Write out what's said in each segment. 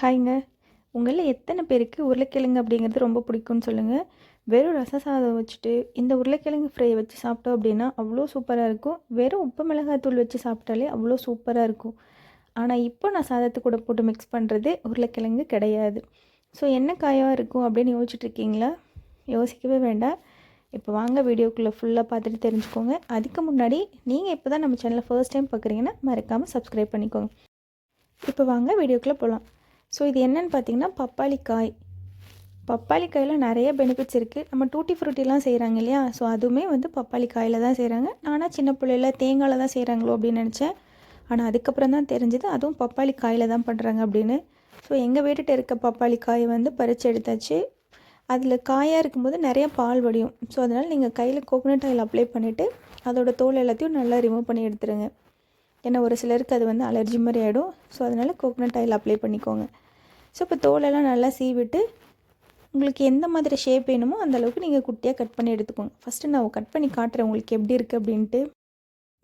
ஹாய்ங்க. உங்களில் எத்தனை பேருக்கு உருளைக்கிழங்கு அப்படிங்கிறது ரொம்ப பிடிக்கும்னு சொல்லுங்கள் வெறும் ரச சாதம் வச்சுட்டு இந்த உருளைக்கிழங்கு ஃப்ரை வச்சு சாப்பிட்டோம் அப்படின்னா அவ்வளோ சூப்பராக இருக்கும். வெறும் உப்பு மிளகாத்தூள் வச்சு சாப்பிட்டாலே அவ்வளோ சூப்பராக இருக்கும். ஆனால் இப்போ நான் சாதத்து கூட போட்டு மிக்ஸ் பண்ணுறது உருளைக்கிழங்கு கிடையாது. ஸோ என்ன காயாக இருக்கும் அப்படின்னு யோசிச்சுட்ருக்கீங்களா யோசிக்கவே வேண்டாம். இப்போ வாங்க வீடியோக்குள்ளே ஃபுல்லாக பார்த்துட்டு தெரிஞ்சுக்கோங்க. அதுக்கு முன்னாடி நீங்கள் இப்போ தான் நம்ம சேனலை ஃபர்ஸ்ட் டைம் பார்க்குறீங்கன்னா மறக்காமல் சப்ஸ்கிரைப் பண்ணிக்கோங்க. இப்போ வாங்க வீடியோக்குள்ளே போகலாம் ஸோ இது என்னென்னு பார்த்தீங்கன்னா பப்பாளி காய் பப்பாளி காயில் நிறைய பெனிஃபிட்ஸ் இருக்குது நம்ம டூட்டி ஃப்ரூட்டிலாம் செய்கிறாங்க இல்லையா? ஸோ அதுவுமே வந்து பப்பாளி காயில் தான் செய்கிறாங்க நானாக சின்ன பிள்ளையில தேங்காயில் தான் செய்கிறாங்களோ அப்படின்னு நினச்சேன். ஆனால் அதுக்கப்புறம் தான் தெரிஞ்சது அதுவும் பப்பாளி காயில் தான் பண்ணுறாங்க அப்படின்னு. ஸோ எங்கள் வீட்டுகிட்ட இருக்க பப்பாளி காய் வந்து பறித்து எடுத்தாச்சு. அதில் காயாக இருக்கும்போது நிறைய பால் வடியும். ஸோ அதனால் நீங்கள் கையில் கோகோனட் ஆயில் அப்ளை பண்ணிவிட்டு அதோட தோல் எல்லாத்தையும் நல்லா ரிமூவ் பண்ணி எடுத்துருங்க. ஏன்னா ஒரு சிலருக்கு அது வந்து அலர்ஜி மாதிரி ஆகிடும் ஸோ அதனால் கோகோனட் ஆயில் அப்ளை பண்ணிக்கோங்க. ஸோ இப்போ தோலெல்லாம் நல்லா சீவிட்டு உங்களுக்கு எந்த மாதிரி ஷேப் வேணுமோ அந்தளவுக்கு நீங்கள் குட்டியாக கட் பண்ணி எடுத்துக்கோங்க. ஃபஸ்ட்டு நான் கட் பண்ணி காட்டுறேன் உங்களுக்கு எப்படி இருக்குது அப்படின்ட்டு.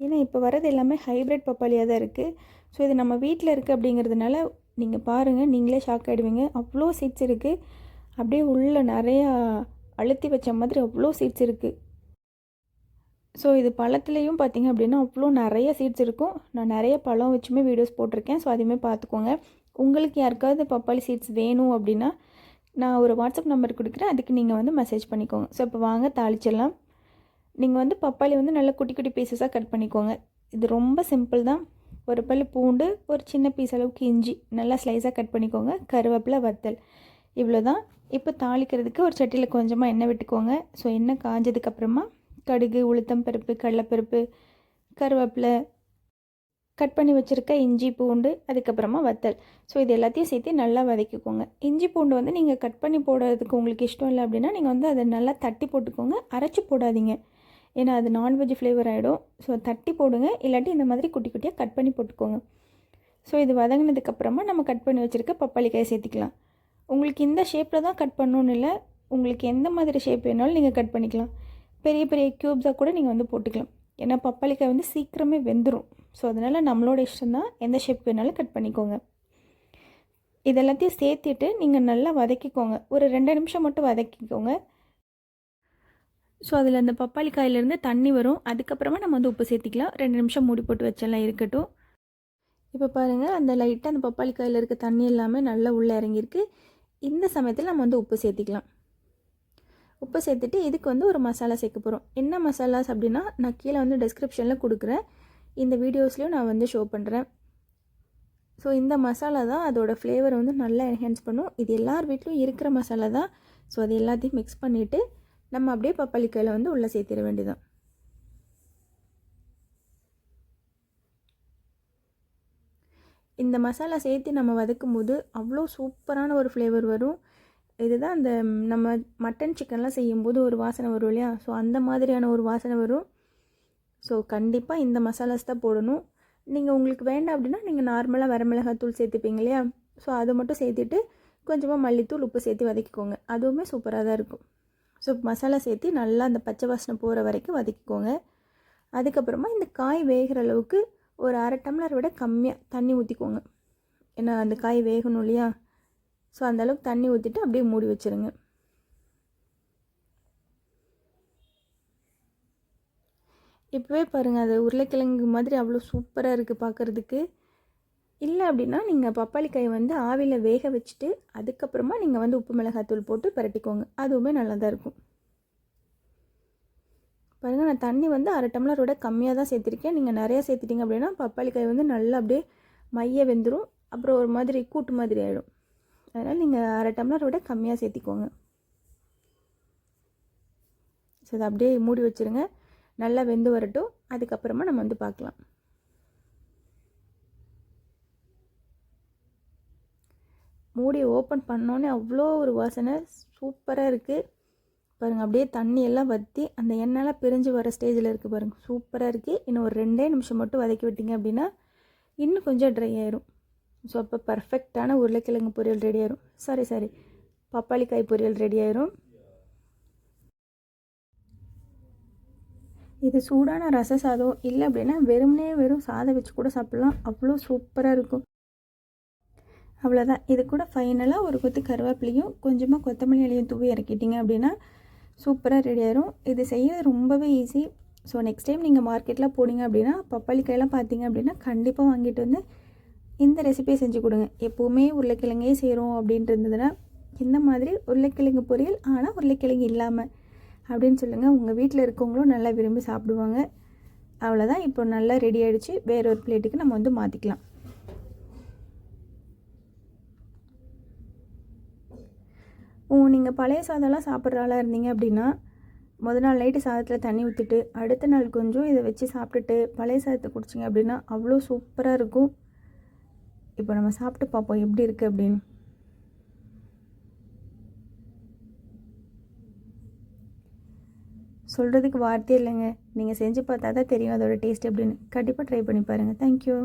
ஏன்னா இப்போ வரது எல்லாமே ஹைப்ரிட் பப்பாளியாக தான் இருக்குது ஸோ இது நம்ம வீட்டில் இருக்குது அப்படிங்கிறதுனால நீங்கள் பாருங்கள் நீங்களே ஷாக் ஆகிடுவீங்க அவ்வளோ சீட்ஸ் இருக்குது அப்படியே உள்ளே நிறையா அழுத்தி வச்ச மாதிரி அவ்வளோ சீட்ஸ் இருக்குது ஸோ இது பழத்துலேயும் பார்த்தீங்க அப்படின்னா அவ்வளோ நிறைய சீட்ஸ் இருக்கும். நான் நிறைய பழம் வச்சுமே வீடியோஸ் போட்டிருக்கேன். ஸோ அதையுமே பார்த்துக்கோங்க உங்களுக்கு யாருக்காவது பப்பாளி சீட்ஸ் வேணும் அப்படின்னா நான் ஒரு வாட்ஸ்அப் நம்பர் கொடுக்குறேன். அதுக்கு நீங்கள் வந்து மெசேஜ் பண்ணிக்கோங்க. ஸோ இப்போ வாங்க தாளிச்சிடலாம். நீங்கள் வந்து பப்பாளி வந்து நல்லா குட்டி குட்டி பீசஸாக கட் பண்ணிக்கோங்க. இது ரொம்ப சிம்பிள் தான். ஒரு பல் பூண்டு ஒரு சின்ன பீஸ் அளவுக்கு இஞ்சி நல்லா ஸ்லைஸாக கட் பண்ணிக்கோங்க. கருவேப்பிலை வத்தல். இவ்வளோ தான் இப்போ தாளிக்கிறதுக்கு ஒரு சட்டியில் கொஞ்சமாக எண்ணெய் விட்டுக்கோங்க. ஸோ எண்ணெய் காஞ்சதுக்கப்புறமா கடுகு உளுத்தம் பருப்பு கடலப்பருப்பு கருவேப்பிலை கட் பண்ணி வச்சுருக்க இஞ்சி பூண்டு அதுக்கப்புறமா வத்தல். ஸோ இது எல்லாத்தையும் சேர்த்து நல்லா வதக்கிக்கோங்க. இஞ்சி பூண்டு வந்து நீங்கள் கட் பண்ணி போடுறதுக்கு உங்களுக்கு இஷ்டம் இல்லை அப்படின்னா நீங்கள் வந்து அதை நல்லா தட்டி போட்டுக்கோங்க. அரைச்சி போடாதீங்க. ஏன்னா அது நான்வெஜ் ஃப்ளேவர் ஆகிடும் ஸோ தட்டி போடுங்க. இல்லாட்டி இந்த மாதிரி குட்டி குட்டியாக கட் பண்ணி போட்டுக்கோங்க. ஸோ இது வதங்கினதுக்கப்புறமா நம்ம கட் பண்ணி வச்சுருக்க பப்பாளிக்காயை சேர்த்துக்கலாம். சேர்த்திக்கலாம் உங்களுக்கு இந்த ஷேப்பில் தான் கட் பண்ணணுன்னு இல்லை. உங்களுக்கு எந்த மாதிரி ஷேப் வேணாலும் நீங்கள் கட் பண்ணிக்கலாம். பெரிய பெரிய க்யூப்ஸாக கூட நீங்கள் வந்து போட்டுக்கலாம். ஏன்னா பப்பாளிக்காய் வந்து சீக்கிரமே வெந்துடும் ஸோ அதனால் நம்மளோட இஷ்டம் தான் எந்த ஷேப் வேணாலும் கட் பண்ணிக்கோங்க. இதெல்லாத்தையும் சேர்த்துட்டு நீங்கள் நல்லா வதக்கிக்கோங்க. ஒரு ரெண்டு நிமிஷம் மட்டும் வதக்கிக்கோங்க. ஸோ அதில் அந்த பப்பாளி காயிலேருந்து தண்ணி வரும். அதுக்கப்புறமா நம்ம வந்து உப்பு சேர்த்திக்கலாம். ரெண்டு நிமிஷம் மூடி போட்டு வச்செல்லாம் இருக்கட்டும். இப்போ பாருங்கள் அந்த லைட்டாக அந்த பப்பாளி காயில் இருக்க தண்ணி எல்லாமே நல்லா உள்ளே இறங்கியிருக்கு. இந்த சமயத்தில் நம்ம வந்து உப்பு சேர்த்திக்கலாம். உப்பு சேர்த்துட்டு இதுக்கு வந்து ஒரு மசாலா சேர்க்க போகிறோம் என்ன மசாலாஸ் அப்படின்னா நான் கீழே வந்து டிஸ்கிரிப்ஷனில் கொடுக்குறேன். இந்த வீடியோஸ்லையும் நான் வந்து ஷோ பண்ணுறேன் ஸோ இந்த மசாலா தான் அதோடய ஃப்ளேவரை வந்து நல்லா என்ஹான்ஸ் பண்ணும். இது எல்லார் வீட்லேயும் இருக்கிற மசாலா தான். ஸோ அது எல்லாத்தையும் மிக்ஸ் பண்ணிவிட்டு நம்ம அப்படியே பப்பாளி கையில் வந்து உள்ளே சேர்த்திட வேண்டியதான் இந்த மசாலா சேர்த்து நம்ம வதக்கும் போது அவ்வளோ சூப்பரான ஒரு ஃப்ளேவர் வரும். இதுதான் அந்த நம்ம மட்டன் சிக்கன்லாம் செய்யும்போது ஒரு வாசனை வரும் இல்லையா? ஸோ அந்த மாதிரியான ஒரு வாசனை வரும். ஸோ கண்டிப்பாக இந்த மசாலாஸ் தான் போடணும். நீங்கள் உங்களுக்கு வேண்டாம் அப்படின்னா நீங்கள் நார்மலாக வரமிளகாத்தூள் சேர்த்துப்பீங்க இல்லையா? ஸோ அதை மட்டும் சேர்த்துட்டு கொஞ்சமாக மல்லித்தூள் உப்பு சேர்த்து வதக்கிக்கோங்க. அதுவுமே சூப்பராக தான் இருக்கும். ஸோ மசாலா சேர்த்து நல்லா அந்த பச்சை வாசனை போகிற வரைக்கும் வதக்கிக்கோங்க. அதுக்கப்புறமா இந்த காய் வேகிற அளவுக்கு ஒரு அரை டம்ளர் விட கம்மியாக தண்ணி ஊற்றிக்கோங்க ஏன்னா அந்த காய் வேகணும் இல்லையா? ஸோ அந்தளவுக்கு தண்ணி ஊற்றிட்டு அப்படியே மூடி வச்சுருங்க. இப்போவே பாருங்கள் அது உருளைக்கிழங்கு மாதிரி அவ்வளோ சூப்பராக இருக்குது பார்க்குறதுக்கு இல்லை அப்படின்னா நீங்கள் பப்பாளி காய் வந்து ஆவியில் வேக வச்சுட்டு அதுக்கப்புறமா நீங்கள் வந்து உப்பு மிளகாத்தூள் போட்டு பரட்டிக்கோங்க. அதுவுமே நல்லா தான் இருக்கும். பாருங்கள் நான் தண்ணி வந்து அரை டம்ளரோட கம்மியாக தான் சேர்த்துருக்கேன். நீங்கள் நிறையா சேர்த்துட்டிங்க அப்படின்னா பப்பாளி காய் வந்து நல்லா அப்படியே மைய வெந்துடும் அப்புறம் ஒரு மாதிரி கூட்டு மாதிரி ஆகிடும் அதனால் நீங்கள் அரை டம்ளரோட கம்மியாக சேர்த்திக்கோங்க. ஸோ அதை அப்படியே மூடி வச்சுருங்க. நல்லா வெந்து வரட்டும். அதுக்கப்புறமா நம்ம வந்து பார்க்கலாம். மூடி ஓப்பன் பண்ணோன்னே அவ்வளோ ஒரு வாசனை. சூப்பராக இருக்குது பாருங்கள் அப்படியே தண்ணி எல்லாம் வற்றி அந்த எண்ணெய்லாம் பிரிஞ்சு வர ஸ்டேஜில் இருக்குது பாருங்கள் சூப்பராக இருக்குது இன்னும் ஒரு ரெண்டே நிமிஷம் மட்டும் வதக்கி விட்டிங்க அப்படின்னா இன்னும் கொஞ்சம் ட்ரை ஆயிரும். ஸோ அப்போ பர்ஃபெக்டான உருளைக்கிழங்கு பொரியல் ரெடி ஆயிரும். சாரி சாரி பப்பாளி காய் பொரியல் ரெடி ஆயிரும். இது சூடான ரச சாதம். இல்லை அப்படின்னா வெறும்னே வெறும் சாதம் வச்சு கூட சாப்பிட்லாம். அவ்வளோ சூப்பராக இருக்கும். அவ்வளோதான் இது கூட ஃபைனலாக ஒரு கொத்து கருவேப்பிலையும் கொஞ்சமாக கொத்தமல்லி இலையும் தூவி இறக்கிட்டீங்க அப்படின்னா சூப்பராக ரெடி ஆயிரும். இது செய்ய ரொம்பவே ஈஸி ஸோ நெக்ஸ்ட் டைம் நீங்கள் மார்க்கெட்டில் போனீங்க அப்படின்னா பப்பாளி காயெல்லாம் பார்த்தீங்க அப்படின்னா கண்டிப்பாக வாங்கிட்டு வந்து இந்த ரெசிபியை செஞ்சு கொடுங்க. எப்போவுமே உருளைக்கிழங்கே செய்கிறோம் அப்படின்ட்டு இருந்ததுன்னா இந்த மாதிரி உருளைக்கிழங்கு பொரியல் ஆனால் உருளைக்கிழங்கு இல்லாமல் அப்படின்னு சொல்லுங்கள் உங்கள் வீட்டில் இருக்கவங்களும் நல்லா விரும்பி சாப்பிடுவாங்க. அவ்வளோதான் இப்போ நல்லா ரெடி ஆகிடுச்சு வேற ஒரு பிளேட்டுக்கு நம்ம வந்து மாற்றிக்கலாம் ஓ நீங்கள் பழைய சாதம்லாம் சாப்பிட்ற ஆளாக இருந்தீங்க அப்படின்னா முத நாள் நைட்டு சாதத்தில் தண்ணி ஊற்றிட்டு அடுத்த நாள் கொஞ்சம் இதை வச்சு சாப்பிட்டுட்டு பழைய சாதத்தை குடிச்சிங்க அப்படின்னா அவ்வளோ சூப்பராக இருக்கும். இப்போ நம்ம சாப்பிட்டு பார்ப்போம் எப்படி இருக்குது அப்படின்னு. சொல்கிறதுக்கு வார்த்தையே இல்லைங்க. நீங்கள் செஞ்சு பார்த்தா தான் தெரியும் அதோட டேஸ்ட் எப்படின்னு. கண்டிப்பாக ட்ரை பண்ணி பாருங்கள் தேங்க்யூ